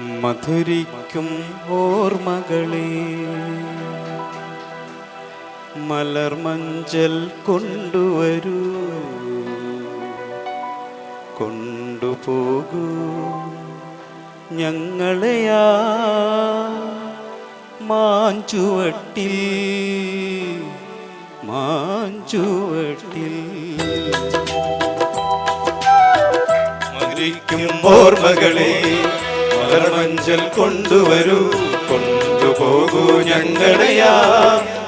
മധുരിക്കും ഓർമ്മകളെ. മലർമഞ്ചൽ കൊണ്ടുവരൂ. കൊണ്ടുപോകൂ. ഞങ്ങളെയാ മാഞ്ചുവട്ടിൽ. മാഞ്ചുവട്ടിൽ. മധുരിക്കും ഓർമ്മകളെ. മലർമഞ്ചൽ കൊണ്ടുവരൂ. കൊണ്ടുപോകൂ ഞങ്ങളെയാ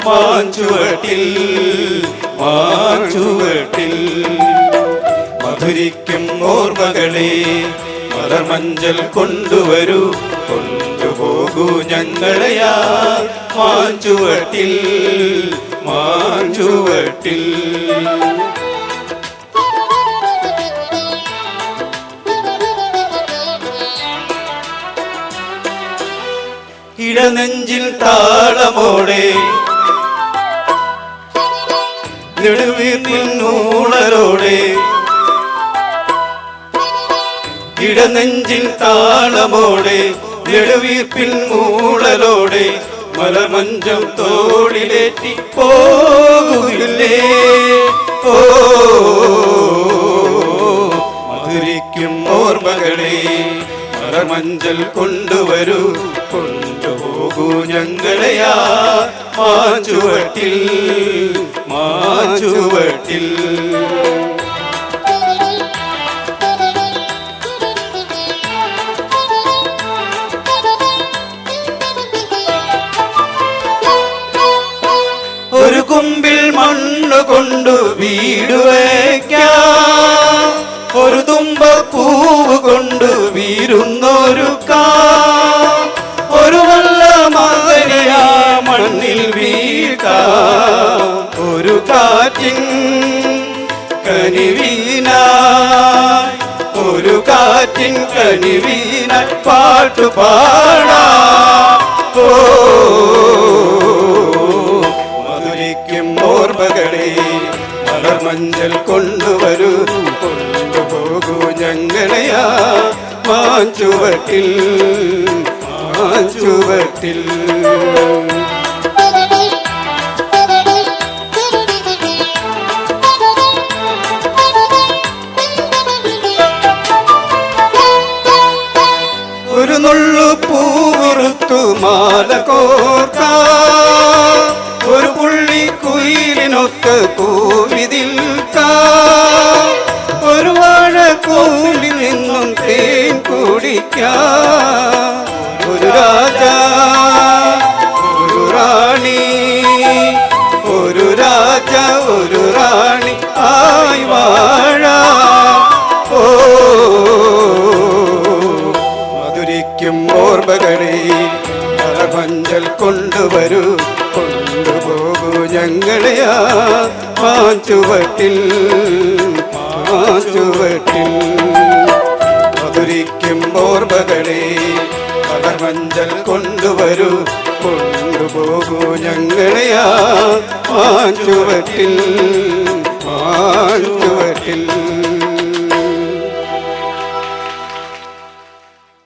മാഞ്ചുവട്ടിൽ മാഞ്ചുവട്ടിൽ മധുരിക്കും ഓർമ്മകളെ മലർമഞ്ചൽ കൊണ്ടുവരൂ. കൊണ്ടുപോകൂ ഞങ്ങളെയാ മാഞ്ചുവട്ടിൽ മാഞ്ചുവട്ടിൽ ഇടനെഞ്ചിൽ താളമോടെ നെടുവീർപ്പിൽ ഇടനെഞ്ചിൽ താളമോടെ നെടുവീർപ്പിൽ മൂളലോടെ മലമഞ്ചം തോളിലേറ്റി പോകുന്നില്ലേ ഓ മധുരിക്കും ഓർമ്മകളെ മലമഞ്ചൽ കൊണ്ടുവരൂ. കൊണ്ടുപോകൂ ഞങ്ങളെയാ മാച്ചുവട്ടിൽ മാച്ചുവട്ടിൽ ഒരു കുമ്പിൽ മണ്ണ് കൊണ്ടു വീട് വയ്ക്കാം. ഒരു തുമ്പ പൂവ് കൊണ്ട് വീരുന്നൊരു ഒരു മണ്ണിൽ വീഴ്ത്താം ഒരു കാറ്റിൻ കനിവീന ഒരു കാറ്റിൻ കനിവീന പാട്ടു പാട. ഓ മധുരിക്കും ഓർമ്മകളെ മലർമഞ്ചൽ കൊണ്ടുവരൂ. കൊണ്ടുപോകൂ ഞങ്ങളെയാ മാഞ്ചുവട്ടിൽ മാഞ്ചുവട്ടിൽ. കോർക്ക ഒരു പുള്ളി കുയിലിനൊത്ത് കൂവിതിൽ ഒരു വാഴ കൂലി നിന്നും തേൻ കുടിക്കാം. മലമഞ്ചൽ കൊണ്ടുവരൂ. കൊണ്ടുപോകൂ ഞങ്ങളെയാ പാഞ്ചുവട്ടിൽ. പാഞ്ചുവട്ടിൽ. മധുരിക്കും ഓർമ്മകളെ മലർമഞ്ചൽ കൊണ്ടുവരൂ. കൊണ്ടുപോകൂ ഞങ്ങളെയാ പാഞ്ചുവട്ടിൽ. മാഞ്ചുവട്ടിൽ